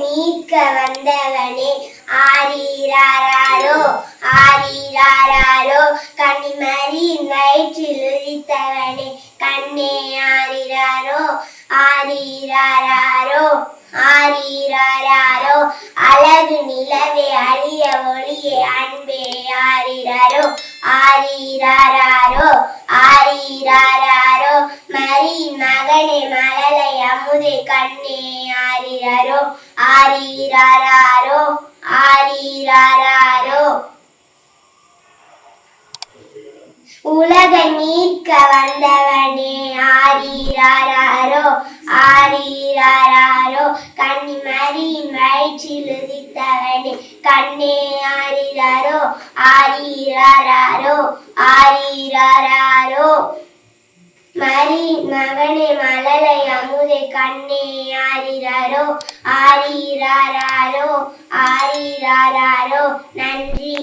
மீட்க வந்தவனே ஆரீராரோ ஆரீராரோ. கன்னிமரியின் வயிற்றில் உதித்தவனே கண்ணே ஆரிராரோ ஆரீராரோ ஆரீராரோ. அழகு நிலவே அழிய ஒளியே அன்பே ஆரிராரோ ஆரீராரோ. மகனே மழலை அமுதே கண்ணே. ஆரிராரோ ஆரீராரோ ஆரீராரோ உலக நீக்க வந்தவனே. ஆரீராரோ ஆரீராரோ கண்ணி மரியின் வயிற்றில் உதித்தவனே கண்ணே ஆரீராரோ ஆரீராரோ ஆரீராரோ மரி மகனே மலலை அமுதே கண்ணே ஆரிராரோ ஆரிராரோ ஆரிராரோ நன்றி.